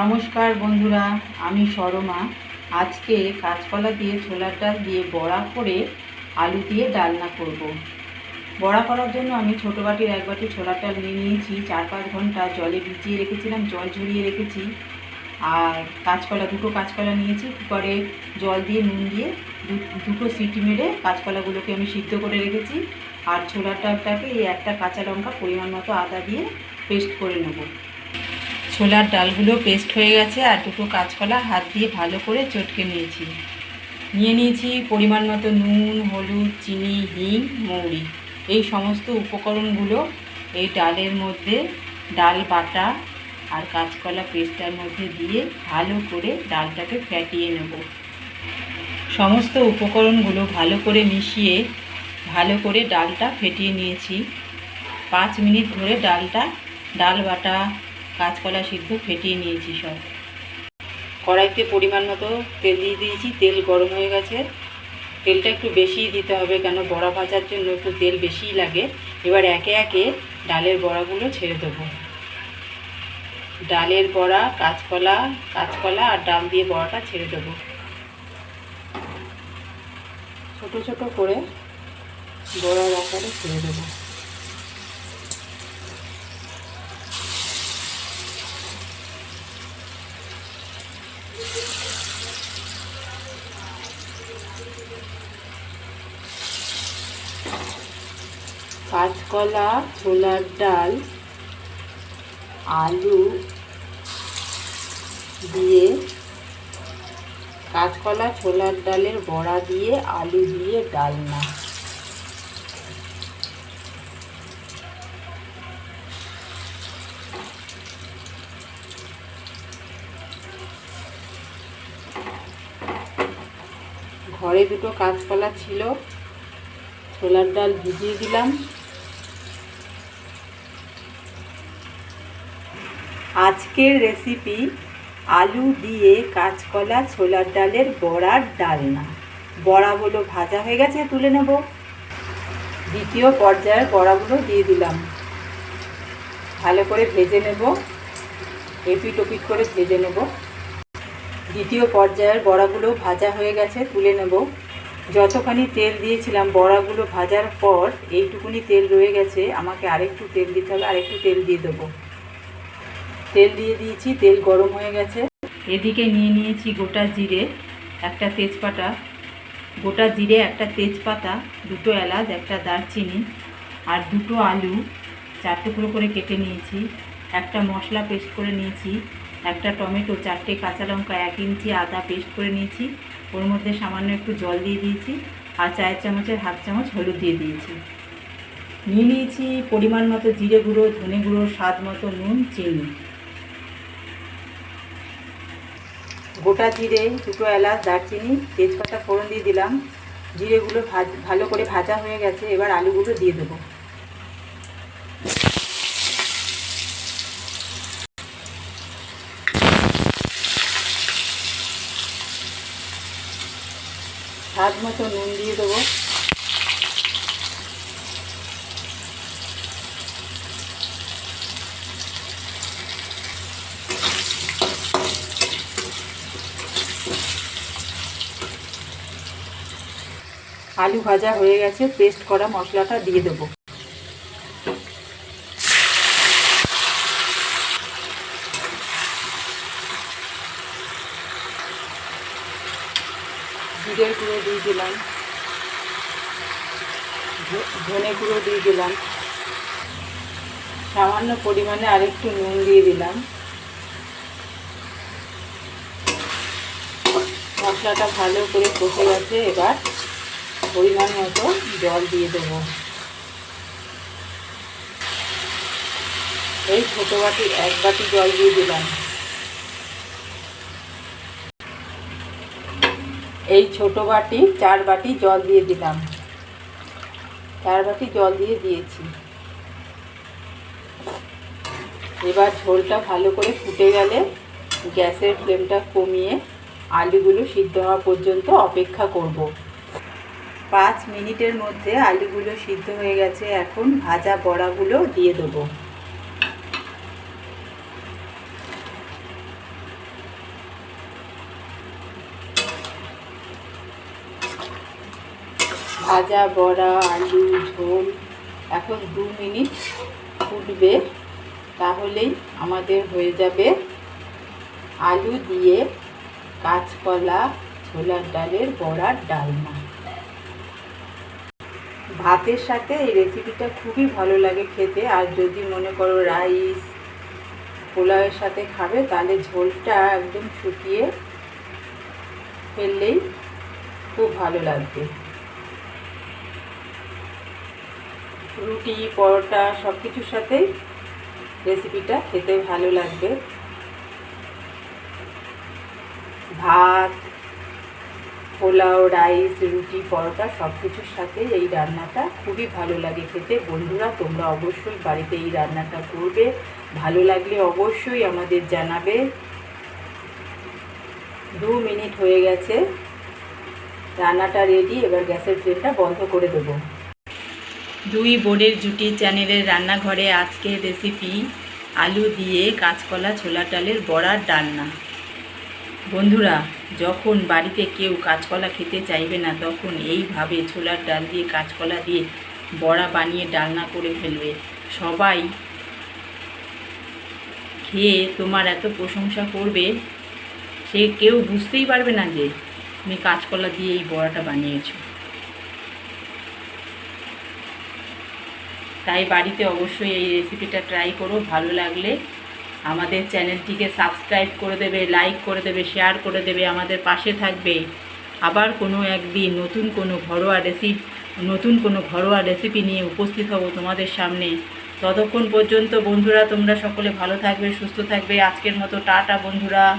নমস্কার বন্ধুরা, আমি সরমা আজকে কাঁচকলা দিয়ে ছোলার ডাল দিয়ে বড়া করে আলু দিয়ে ডালনা করব। বড়া করার জন্য আমি ছোটো বাটির এক বাটি ছোলার ডাল নিয়ে নিয়েছি, চার পাঁচ ঘণ্টা জলে ভিজিয়ে রেখেছিলাম, জল ঝরিয়ে রেখেছি। আর কাঁচকলা, দুটো কাঁচকলা নিয়েছি, কুকারে জল দিয়ে, নুন দিয়ে দুটো সিটি মেরে কাঁচকলাগুলোকে আমি সিদ্ধ করে রেখেছি। আর ছোলার ডালটাকে এই একটা কাঁচা লঙ্কা পরিমাণ মতো আদা দিয়ে পেস্ট করে নেব। ছোলার ডালগুলো পেস্ট হয়ে গেছে আর দুটো কাঁচকলা হাত দিয়ে ভালো করে চটকে নিয়েছি। নিয়ে নিয়েছি পরিমাণ মতো নুন, হলুদ, চিনি, হিং, মৌরি। এই সমস্ত উপকরণগুলো এই ডালের মধ্যে, ডাল বাটা আর কাঁচকলা পেস্টটার মধ্যে দিয়ে ভালো করে ডালটাকে ফ্যাটিয়ে নেব। সমস্ত উপকরণগুলো ভালো করে মিশিয়ে ভালো করে ডালটা ফেটিয়ে নিয়েছি। পাঁচ মিনিট ধরে ডালটা, ডাল বাটা কাঁচকলা সিদ্ধ ফেটিয়ে নিয়েছি সব। কড়াইতে পরিমাণ মতো তেল দিয়ে দিয়েছি, তেল গরম হয়ে গেছে। তেলটা একটু বেশিই দিতে হবে কেন বড়া ভাজার জন্য একটু তেল বেশিই লাগে। এবার একে একে ডালের বড়াগুলো ছেড়ে দেবো। ডালের বড়া, কাঁচকলা কাঁচকলা আর ডাল দিয়ে বড়াটা ছেড়ে দেবো। ছোট ছোট করে বড়ার আকারে ছেড়ে দেবো। কাঁচকলা ছোলার ডাল, আলু দিয়ে কাঁচকলা ছোলার ডালের বড়া দিয়ে আলু দিয়ে ডালনা। ঘরে দুটো কাঁচকলা ছিল, ছোলার ডাল ভিজিয়ে দিলাম। আজকের রেসিপি আলু দিয়ে কাঁচকলা, ছোলার ডালের বড়ার ডালনা। বড়াগুলো ভাজা হয়ে গেছে, তুলে নেব। দ্বিতীয় পর্যায়ের বড়াগুলো দিয়ে দিলাম। ভালো করে ভেজে নেব। এপিট ওপিট করে ভেজে নেব। দ্বিতীয় পর্যায়ের বড়াগুলো ভাজা হয়ে গেছে, তুলে নেব। যতখানি তেল দিয়েছিলাম বড়াগুলো ভাজার পর, এইটুকুনি তেল রয়ে গেছে। আমাকে আরেকটু তেল দিতে হবে, আরেকটু তেল দিয়ে দেবো। তেল দিয়ে দিয়েছি, তেল গরম হয়ে গেছে। এদিকে নিয়ে নিয়েছি গোটা জিরে, একটা তেজপাতা। গোটা জিরে, একটা তেজপাতা, দুটো এলাচ, একটা দারচিনি আর দুটো আলু। চার টুকরো করে কেটে নিয়েছি। একটা মশলা পেস্ট করে নিয়েছি, একটা টমেটো, চারটে কাঁচা লঙ্কা, এক ইঞ্চি আদা পেস্ট করে নিয়েছি। ওর মধ্যে সামান্য একটু জল দিয়ে দিয়েছি আর চায়ের চামচের হাফ চামচ হলুদ দিয়ে দিয়েছি। নিয়ে নিয়েছি পরিমাণ মতো জিরে গুঁড়ো, ধনে গুঁড়ো, স্বাদ মতো নুন, চিনি। গোটা জিরে, দুটো এলাচ, দারচিনি, তেজপাতা ফোড়ন দিয়ে দিলাম। জিরেগুলো ভালো করে ভাজা হয়ে গেছে, এবার আলুগুলো দিয়ে দেবো। স্বাদ মতো নুন দিয়ে দেবো। আলু ভাজা হয়ে গেছে পেস্ট করা মশলাটা দিয়ে দেবো। জিরের গুঁড়ো দিয়ে দিলাম। ধনে গুঁড়ো দিয়ে দিলাম। সামান্য পরিমাণে আরেকটু নুন দিয়ে দিলাম। মশলাটা ভালো করে কষে গেছে, এবার পরিমাণ মতো জল দিয়ে দেবো। এই ছোটো বাটি এক বাটি জল দিয়ে দিলাম। এই ছোট বাটি চার বাটি জল দিয়ে দিলাম। চার বাটি জল দিয়ে দিয়েছি। এবার ঝোলটা ভালো করে ফুটে গেলে গ্যাসের ফ্লেমটা কমিয়ে আলুগুলো সিদ্ধ হওয়া পর্যন্ত অপেক্ষা করব। পাঁচ মিনিটের মধ্যে আলুগুলো সিদ্ধ হয়ে গেছে, এখন ভাজা বড়াগুলো দিয়ে দেবো। ভাজা বড়া, আলু, ঝোল, এখন দু মিনিট ফুটবে, তাহলেই আমাদের হয়ে যাবে আলু দিয়ে কাঁচকলা, ছোলার ডালের বড়ার ডালনা ভাতের সাথে এই রেসিপিটা খুবই ভালো লাগে খেতে। আর যদি মনে করো রাইস পোলাওয়ের সাথে খাবে, তাহলে ঝোলটা একদম শুকিয়ে ফেললেই খুব ভালো লাগবে। রুটি, পরোটা সব কিছুর সাথেই রেসিপিটা খেতে ভালো লাগবে। ভাত পোলাও, রাইস, রুটি, পরোটা সব কিছুর সাথে এই রান্নাটা খুবই ভালো লাগে খেতে। বন্ধুরা, তোমরা অবশ্যই বাড়িতে এই রান্নাটা করবে। ভালো লাগলে অবশ্যই আমাদের জানাবে। দু মিনিট হয়ে গেছে। রান্নাটা রেডি এবার গ্যাসের ফ্লেমটা বন্ধ করে দেবো। দুই বোর্ডের জুটি চ্যানেলের রান্নাঘরে আজকের রেসিপি আলু দিয়ে কাঁচকলা, ছোলা ডালের বড়ার ডালনা বন্ধুরা, যখন বাড়িতে কেউ কাঁচকলা খেতে চাইবে না, তখন এইভাবে ছোলার ডাল দিয়ে কাঁচকলা দিয়ে বড়া বানিয়ে ডালনা করে ফেলবে। সবাই খেয়ে তোমার এত প্রশংসা করবে, সে কেউ বুঝতেই পারবে না যে তুমি কাঁচকলা দিয়ে এই বড়াটা বানিয়েছো। তাই বাড়িতে অবশ্যই এই রেসিপিটা ট্রাই করো, ভালো লাগলে আমাদের চ্যানেলটিকে সাবস্ক্রাইব করে দেবে, লাইক করে দেবে, শেয়ার করে দেবে, আমাদের পাশে থাকবে। আবার কোনো একদিন নতুন কোনো ঘরোয়া রেসিপি, নতুন কোনো ঘরোয়া রেসিপি নিয়ে উপস্থিত হব তোমাদের সামনে। ততক্ষণ পর্যন্ত বন্ধুরা, তোমরা সকলে ভালো থাকবে, সুস্থ থাকবে। আজকের মতো টাটা বন্ধুরা।